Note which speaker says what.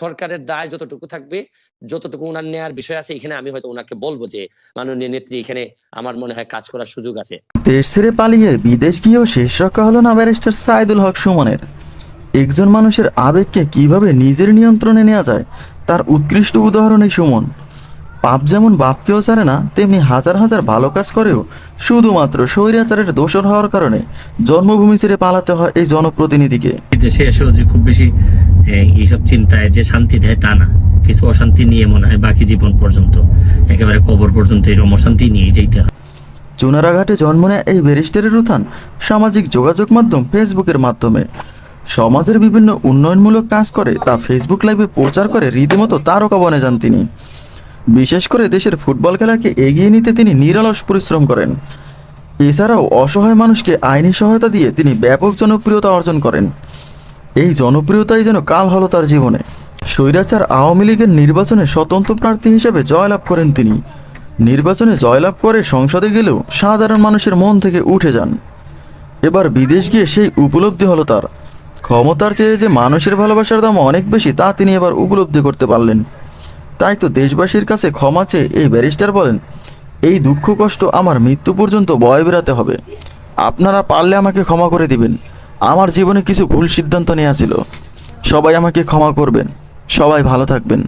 Speaker 1: সরকারের দায় যতটুকু থাকবে যতটুকু ওনার নেয়ার বিষয় আছে এখানে আমি হয়তো ওনাকে বলব যে মাননীয় নেত্রী এখানে আমার মনে হয় কাজ করার সুযোগ আছে।
Speaker 2: দেশ ছেড়ে পালিয়ে বিদেশ গিয়েও শেষ রক্ষা হলো না ব্যারিস্টার সাইদুল হক সুমনের। একজন মানুষের আবেগকে কীভাবে নিজের নিয়ন্ত্রণে নেওয়া যায় তার উৎকৃষ্ট উদাহরণ এই সুমন। পাপ যেমন বাপকেও ছাড়ে না তেমনি হাজার হাজার ভালো কাজ করেও শুধুমাত্র স্বৈরাচারের দোষর হওয়ার কারণে জন্মভূমি ছেড়ে পালাতে হয় এই জনপ্রতিনিধিকে।
Speaker 3: দেশে এসেও যে খুব বেশি এইসব চিন্তায় যে শান্তি দেয় তা না। কিছু অশান্তি নিয়ে মনে হয় বাকি জীবন পর্যন্ত। একেবারে কবর পর্যন্ত এরকম অশান্তি নিয়ে যেতে হয়।
Speaker 2: চুনারাঘাটে জন্ম নেয় এই ব্যারিস্টারের উত্থান সামাজিক যোগাযোগ মাধ্যম ফেসবুকের মাধ্যমে। সমাজের বিভিন্ন উন্নয়নমূলক কাজ করে তা ফেসবুক লাইভে প্রচার করে রীতিমতো তারকা বনে যান তিনি। বিশেষ করে দেশের ফুটবল খেলাকে এগিয়ে নিতে তিনি নিরলস পরিশ্রম করেন। এছাড়াও অসহায় মানুষকে আইনি সহায়তা দিয়ে তিনি ব্যাপক জনপ্রিয়তা অর্জন করেন। এই জনপ্রিয়তাই যেন কাল হলো তার জীবনে। স্বৈরাচার আওয়ামী লীগের নির্বাচনে স্বতন্ত্র প্রার্থী হিসেবে জয়লাভ করেন তিনি। নির্বাচনে জয়লাভ করে সংসদে গেলেও সাধারণ মানুষের মন থেকে উঠে যান। এবার বিদেশ গিয়ে সেই উপলব্ধি হলো তার। ক্ষমতার চেয়ে যে মানুষের ভালোবাসার দাম অনেক বেশি, তা তিনি এবার উপলব্ধি করতে পারলেন। তাই তো দেশবাসীর কাছে ক্ষমা চেয়ে এই ব্যারিস্টার বলেন, এই দুঃখ কষ্ট আমার মৃত্যু পর্যন্ত বয় বেড়াতে হবে। আপনারা পারলে আমাকে ক্ষমা করে দিবেন। আমার জীবনে কিছু ভুল সিদ্ধান্ত নেওয়া ছিল সবাই আমাকে ক্ষমা করবেন। সবাই ভালো থাকবেন।